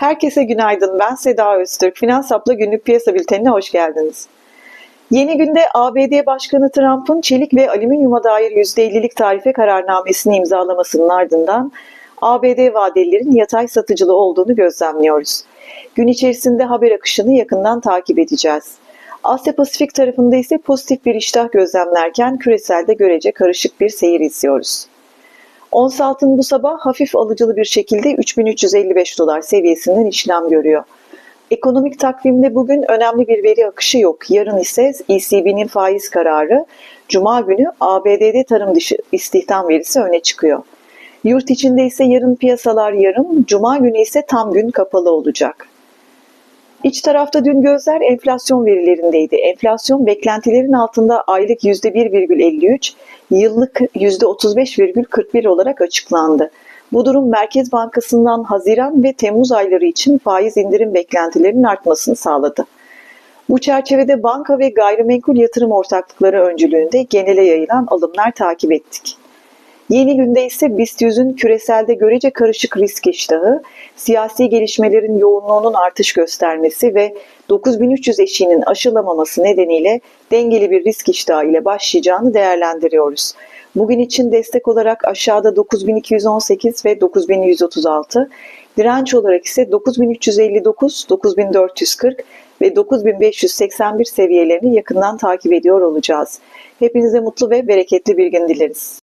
Herkese günaydın. Ben Seda Öztürk. Finans Hap'la günlük piyasa bültenine hoş geldiniz. Yeni günde ABD Başkanı Trump'ın çelik ve alüminyuma dair %50'lik tarife kararnamesini imzalamasının ardından ABD vadelilerin yatay satıcılı olduğunu gözlemliyoruz. Gün içerisinde haber akışını yakından takip edeceğiz. Asya Pasifik tarafında ise pozitif bir iştah gözlemlerken küreselde görece karışık bir seyir izliyoruz. Ons altın bu sabah hafif alıcılı bir şekilde 3355 dolar seviyesinden işlem görüyor. Ekonomik takvimde bugün önemli bir veri akışı yok. Yarın ise ECB'nin faiz kararı, Cuma günü ABD'de tarım dışı istihdam verisi öne çıkıyor. Yurt içinde ise yarın piyasalar yarım, Cuma günü ise tam gün kapalı olacak. İç tarafta dün gözler enflasyon verilerindeydi. Enflasyon beklentilerin altında aylık %1,53, yıllık %35,41 olarak açıklandı. Bu durum Merkez Bankası'ndan Haziran ve Temmuz ayları için faiz indirim beklentilerinin artmasını sağladı. Bu çerçevede banka ve gayrimenkul yatırım ortaklıkları öncülüğünde genele yayılan alımlar takip ettik. Yeni günde ise BIST 100'ün küreselde görece karışık risk iştahı, siyasi gelişmelerin yoğunluğunun artış göstermesi ve 9300 eşiğinin aşılamaması nedeniyle dengeli bir risk iştahı ile başlayacağını değerlendiriyoruz. Bugün için destek olarak aşağıda 9218 ve 9136, direnç olarak ise 9359, 9440 ve 9581 seviyelerini yakından takip ediyor olacağız. Hepinize mutlu ve bereketli bir gün dileriz.